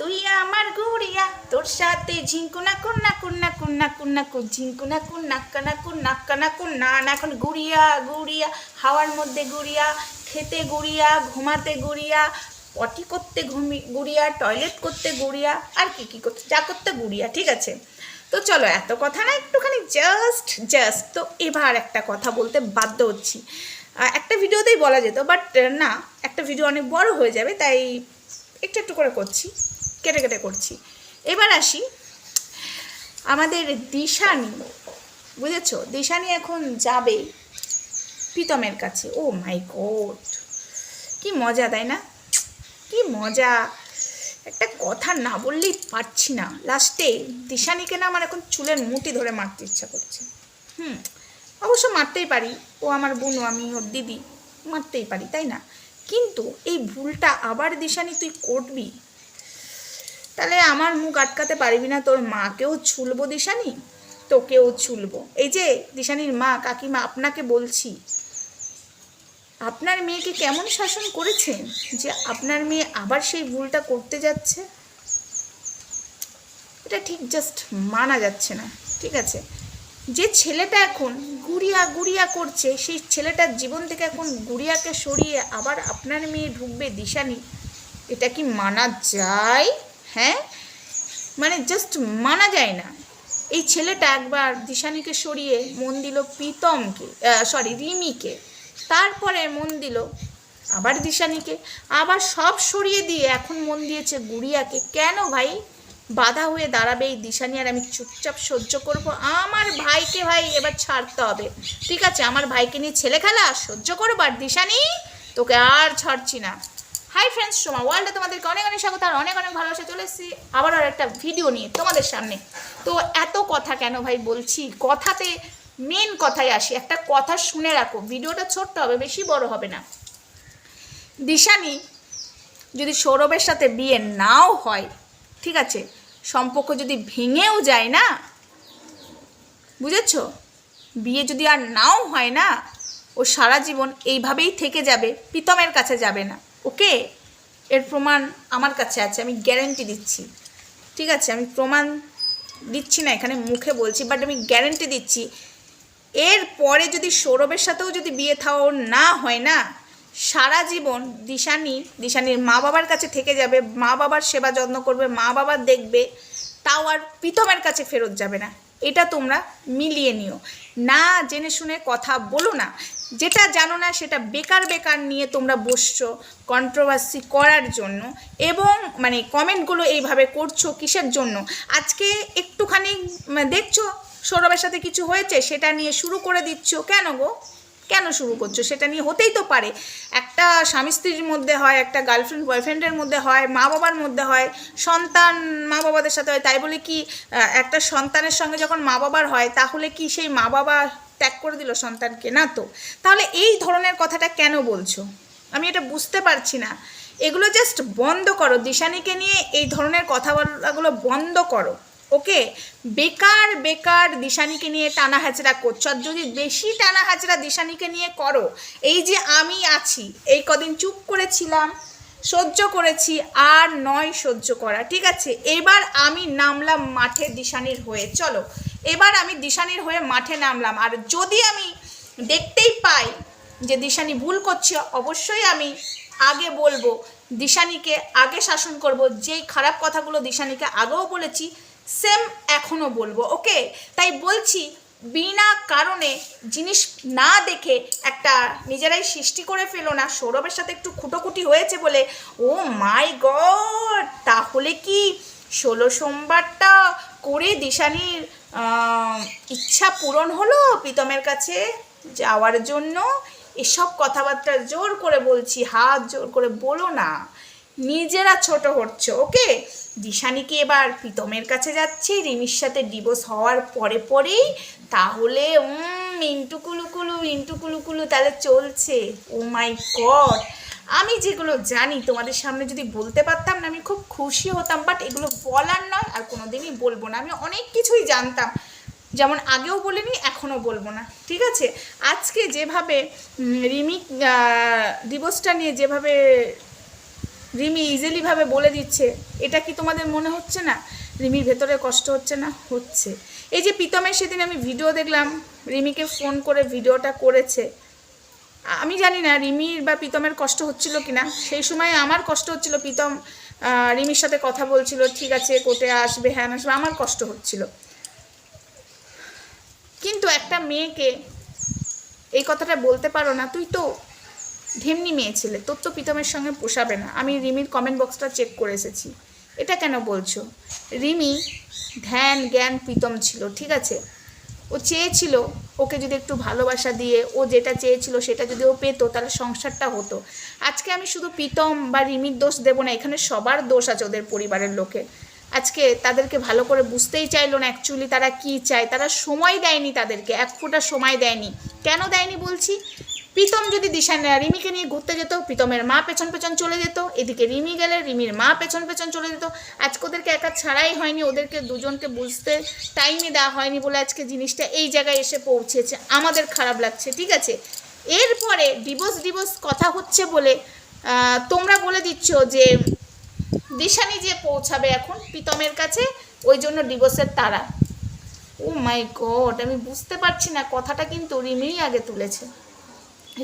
তুই আমার গুড়িয়া, তোর সাথে ঝিঙ্কুনা কুন্না কুন্না কুন্না কুন্না কুন, ঝিঙ্কুনা কুন নাক্কা না কুন নাক্কা না কুন, না না, এখন গুড়িয়া গুড়িয়া, হাওয়ার মধ্যে গুড়িয়া, খেতে গুড়িয়া, ঘুমাতে গুড়িয়া, পটি করতে ঘুমি, গুড়িয়া, টয়লেট করতে গুড়িয়া, আর কি কি করতে, যা করতে গুড়িয়া, ঠিক আছে? তো চলো, এত কথা না একটুখানি জাস্ট জাস্ট তো এবার একটা কথা বলতে বাধ্য হচ্ছি। একটা ভিডিওতেই বলা যেত বাট না, একটা ভিডিও অনেক বড় হয়ে যাবে, তাই একটু একটু করে করছি। কেটে কেটে করছি। এবার আসি। আমাদের দিশানি, বুঝেছ? দিশানি এখন যাবে প্রীতমের কাছে। ও মাই গড, কি মজা, তাই না? কি মজা। একটা কথা না বললেই পারছি না। লাস্টে দিশানিকে না আমার এখন চুলের মুঠি ধরে মারতে ইচ্ছা করছে। হুম, অবশ্য মারতেই পারি। ও আমার বোনও আমি, ওর দিদি, মারতেই পারি, তাই না? কিন্তু এই ভুলটা আবার দিশানি তুই করবি? তাহলে আমার মুখ আটকাতে পারবি না, তোর মাকেও ছুলবো দিশানি? তোকেও ছুলবো। এই যে দিশানির মা, কাকিমা, আপনাকে বলছি, আপনার মেয়েকে কেমন শাসন করেছেন যে আপনার মেয়ে আবার সেই ভুলটা করতে যাচ্ছে? এটা ঠিক জাস্ট মানা যাচ্ছে না, ঠিক আছে? যে ছেলেটা এখন গুড়িয়া গুড়িয়া করছে, সেই ছেলেটার জীবন থেকে এখন গুড়িয়াকে সরিয়ে আবার আপনার মেয়ে ঢুকবে দিশানি, এটা কি মানা যায়? হ্যাঁ? মানে জাস্ট মানা যায় না। এই ছেলেটা একবার দিশানিকে সরিয়ে মন দিল প্রীতমকে সরি রিমিকে। তারপরে মন দিল আবার দিশানিকে। আবার সব সরিয়ে দিয়ে এখন মন দিয়েছে গুড়িয়াকে। কেন ভাই? বাধা হয়ে দাঁড়াবে এই দিশানি আর আমি চুপচাপ সহ্য করব। আমার ভাইকে ভাই এবার ছাড়তে হবে। ঠিক আছে, আমার ভাইকে নিয়ে ছেলে খেলা সহ্য করব আর দিশানি? তোকে আর ছাড়ছি না। হাই ফ্রেন্ডস সোমা ওয়ার্ল্ডে তোমাদেরকে অনেক অনেক স্বাগত আর অনেক অনেক ভালোবাসা। চলে এসেছি আবার আর একটা ভিডিও নিয়ে তোমাদের সামনে। তো এত কথা কেন ভাই বলছি? কথাতে মেন কথায় আসি। একটা কথা শুনে রাখো। ভিডিওটা ছোট্ট হবে, বেশি বড় হবে না। দিশানি যদি সৌরভের সাথে বিয়ে নাও হয়, ঠিক আছে? সম্পর্ক যদি ভেঙেও যায় না, বুঝেছ? বিয়ে যদি আর নাও হয় না, ও সারা জীবন এইভাবেই থেকে যাবে, প্রীতমের কাছে যাবে না। ওকে, এর প্রমাণ আমার কাছে আছে, আমি গ্যারেন্টি দিচ্ছি। ঠিক আছে, আমি প্রমাণ দিচ্ছি না, এখানে মুখে বলছি বাট আমি গ্যারেন্টি দিচ্ছি। এর পরে যদি সৌরভের সাথেও যদি বিয়ে থাও না হয় না, সারা জীবন দিশানি, দিশানির মা বাবার কাছে থেকে যাবে, মা বাবার সেবা যত্ন করবে, মা বাবা দেখবে, তাও আর প্রীতমের কাছে ফেরত যাবে না। এটা তোমরা মিলিয়ে নিও। না জেনে শুনে কথা বলো না। যেটা জানো না সেটা বেকার বেকার নিয়ে তোমরা বসছো কন্ট্রোভার্সি করার জন্য এবং মানে কমেন্টগুলো এইভাবে করছ কিসের জন্য? আজকে একটুখানি, দেখছ সৌরভের সাথে কিছু হয়েছে সেটা নিয়ে শুরু করে দিচ্ছ। কেন গো? কেন শুরু করছ? সেটা নিয়ে হতেই তো পারে। একটা স্বামী স্ত্রীর মধ্যে হয়, একটা গার্লফ্রেন্ড বয়ফ্রেন্ডের মধ্যে হয়, মা বাবার মধ্যে হয়, সন্তান মা বাবাদের সাথে হয়। তাই বলে কি একটা সন্তানের সঙ্গে যখন মা বাবার হয়, তাহলে কি সেই মা বাবা ত্যাগ করে দিল সন্তানকে? না তো। তাহলে এই ধরনের কথাটা কেন বলছো? আমি এটা বুঝতে পারছি না। এগুলো জাস্ট বন্ধ করো। দিশানিকে নিয়ে এই ধরনের কথা বলাগুলো বন্ধ করো। ওকে? বেকার বেকার দিশানিকে নিয়ে টানা হাজরা করছ। আর যদি বেশি টানা হাজরা দিশানিকে নিয়ে করো, এই যে আমি আছি, এই কদিন চুপ করেছিলাম, সহ্য করেছি, আর নয় সহ্য করা, ঠিক আছে? এবার আমি নামলাম মাঠে দিশানির হয়ে, চলো। এবার আমি দিশানির হয়ে মাঠে নামলাম। আর যদি আমি দেখতেই পাই যে দিশানি ভুল করছে, অবশ্যই আমি আগে বলব, দিশানিকে আগে শাসন করব। যেই খারাপ কথাগুলো দিশানিকে আগেও বলেছি সেম এখনও বলব ওকে তাই বলছি, বিনা কারণে জিনিস না দেখে একটা নিজেরাই সৃষ্টি করে ফেলো না। সৌরভের সাথে একটু খুটোকুটি হয়েছে বলে, ও মাই গড তাহলে কি ষোলো সোমবারটা করে দিশানির ইচ্ছা পূরণ হলো প্রীতমের কাছে যাওয়ার জন্য? এসব কথাবার্তা জোর করে বলছি, হাত জোর করে বলো না। নিজেরা ছোট হচ্ছে, ওকে? দিশানিকে এবার প্রীতমের কাছে যাচ্ছে, রিমির সাথে ডিভোর্স হওয়ার পরে পরেই, তাহলে ইন্টু কুলু কুলু, ইন্টু কুলু কুলু, তাহলে চলছে। Oh my God! আমি যেগুলো জানি, তোমাদের সামনে যদি বলতে পারতাম না, আমি খুব খুশি হতাম বাট এগুলো বলার নয়, আর কোনো দিনই বলব না। আমি অনেক কিছুই জানতাম, যেমন আগেও বলিনি, এখনও বলব না, ঠিক আছে? আজকে যেভাবে রিমি ডিভোর্সটা নিয়ে যেভাবে রিমি ইজিলিভাবে বলে দিচ্ছে, এটা কি তোমাদের মনে হচ্ছে না? রিমির ভেতরে কষ্ট হচ্ছে না? হচ্ছে। এই যে প্রীতমের সেদিন আমি ভিডিও দেখলাম, রিমিকে ফোন করে ভিডিওটা করেছে। আমি জানি না রিমির বা প্রীতমের কষ্ট হচ্ছিল কিনা, সেই সময় আমার কষ্ট হচ্ছিল, প্রীতম রিমির সাথে কথা বলছিল, ঠিক আছে, কোর্টে আসবে হ্যাঁ আসবে, আমার কষ্ট হচ্ছিল। কিন্তু একটা মেয়েকে এই কথাটা বলতে পারো না, তুই তো ঢেমনি মেয়ে ছেলে তোর তো প্রীতমের সঙ্গে পোষাবে না। আমি রিমির কমেন্ট বক্সটা চেক করে এসেছি। এটা কেন বলছো? রিমি ধ্যান, জ্ঞান প্রীতম ছিল, ঠিক আছে? ও চেয়েছিল ওকে যদি একটু ভালোবাসা দিয়ে, ও যেটা চেয়েছিল সেটা যদি ও পেতো, তাহলে সংসারটা হতো। আজকে আমি শুধু প্রীতম বা রিমির দোষ দেবো না, এখানে সবার দোষ আছে ওদের পরিবারের লোকে আজকে তাদেরকে ভালো করে বুঝতেই চাইলো না অ্যাকচুয়ালি তারা কি চায়? তারা সময় দেয়নি তাদেরকে, এক ফোঁটা সময় দেয়নি। কেন দেয়নি বলছি? প্রীতম যদি দিশা রিমিকে নিয়ে ঘুরতে যেত, প্রীতমের মা পেছন পেছন চলে যেত, এদিকে রিমি গেলে রিমির মা পেছন পেছন চলে যেত। আজকে ওদেরকে একা ছাড়াই হয়নি, ওদেরকে দুজনকে বুঝতে টাইমে দেওয়া হয়নি বলে আজকে জিনিসটা এই জায়গায় এসে পৌঁছেছে। আমাদের খারাপ লাগছে, ঠিক আছে? এরপরে ডিভোর্স ডিভোর্স কথা হচ্ছে বলে তোমরা বলে দিচ্ছ যে দিশানি যে পৌঁছাবে এখন প্রীতমের কাছে, ওই জন্য ডিভোর্সের তারা। ও মাই গড আমি বুঝতে পারছি না, কথাটা কিন্তু রিমিই আগে তুলেছে।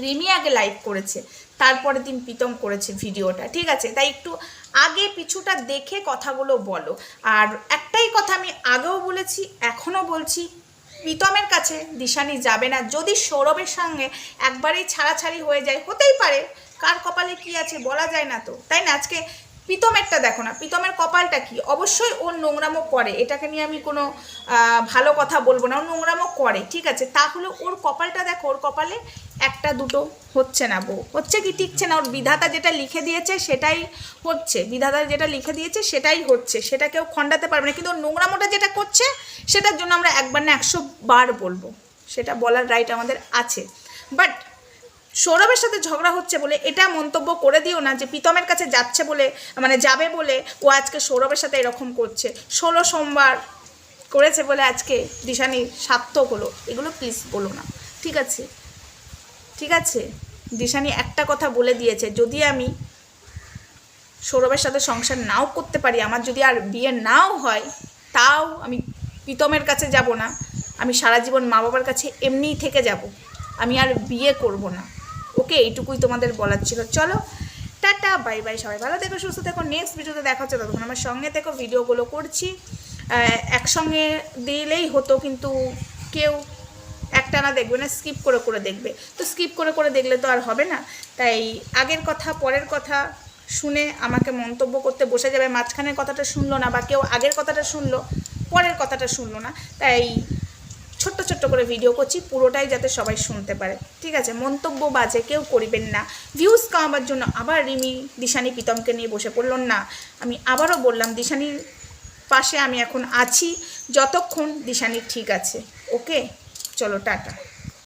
রিমি আগে লাইভ করেছে তারপরে দিন প্রীতম করেছে ভিডিওটা, ঠিক আছে? তাই একটু আগে পিছুটা দেখে কথাগুলো বলো। আর একটাই কথা আমি আগেও বলেছি, এখনও বলছি, প্রীতমের কাছে দিশানি যাবে না। যদি সৌরভের সঙ্গে একবারেই ছাড়াছাড়ি হয়ে যায়, হতেই পারে। কার কপালে কি আছে বলা যায় না তো, তাই না? আজকে প্রীতমেরটা দেখো না, প্রীতমের কপালটা কি? অবশ্যই ওর নোংরামো করে। এটাকে নিয়ে আমি কোনো ভালো কথা বলব না। ওর নোংরামো করে, ঠিক আছে? তাহলে ওর কপালটা দেখো, ওর কপালে একটা দুটো হচ্ছে না বউ। হচ্ছে কি, টিকছে না? ওর বিধাতা যেটা লিখে দিয়েছে সেটাই হচ্ছে। বিধাতা যেটা লিখে দিয়েছে সেটাই হচ্ছে। সেটা কেউ খণ্ডাতে পারবে না। কিন্তু ওর নোংরামোটা যেটা করছে, সেটার জন্য আমরা একবার না একশো বার বলব। সেটা বলার রাইট আমাদের আছে। বাট সৌরভের সাথে ঝগড়া হচ্ছে বলে এটা মন্তব্য করে দিও না যে প্রীতমের কাছে যাচ্ছে বলে মানে যাবে বলে ও আজকে সৌরভের সাথে এরকম করছে। ষোলো সোমবার করেছে বলে আজকে দিশানি সার্থক হলো। এগুলো প্লিজ বলো না। ঠিক আছে? ঠিক আছে? দিশানি একটা কথা বলে দিয়েছে, যদি আমি সৌরভের সাথে সংসার নাও করতে পারি, আমার যদি আর বিয়ে নাও হয়, তাও আমি প্রীতমের কাছে যাব না। আমি সারা জীবন মা বাবার কাছে এমনিই থেকে যাব। আমি আর বিয়ে করব না। ওকে এইটুকুই তোমাদের বলার ছিল। চলো, টাটা বাই বাই সবাই ভালো থেকো, সুস্থ থেকো। নেক্সট ভিডিওতে দেখা হচ্ছে, ততক্ষণ আমার সঙ্গে থেকো ভিডিওগুলো করছি। একসঙ্গে দিলেই হতো, কিন্তু কেউ একটা না দেখবে না স্কিপ করে করে দেখবে। তো স্কিপ করে করে দেখলে তো আর হবে না। তাই আগের কথা, পরের কথা শুনে আমাকে মন্তব্য করতে বসে যাবে। মাঝখানের কথাটা শুনলো না বা কেউ আগের কথাটা শুনলো, পরের কথাটা শুনলো না। তাই ছোট্ট ছোট্ট করে ভিডিও করছি, পুরোটাই যাতে সবাই শুনতে পারে। ঠিক আছে, মন্তব্য বাজে, কেউ করিবেন না। ভিউজ কামাবার জন্য আবার রিমি দিশানি প্রীতমকে নিয়ে বসে পড়লাম না। আমি আবারও বললাম, দিশানির পাশে আমি এখন আছি, যতক্ষণ দিশানি ঠিক আছে। ওকে চলো, টাটা।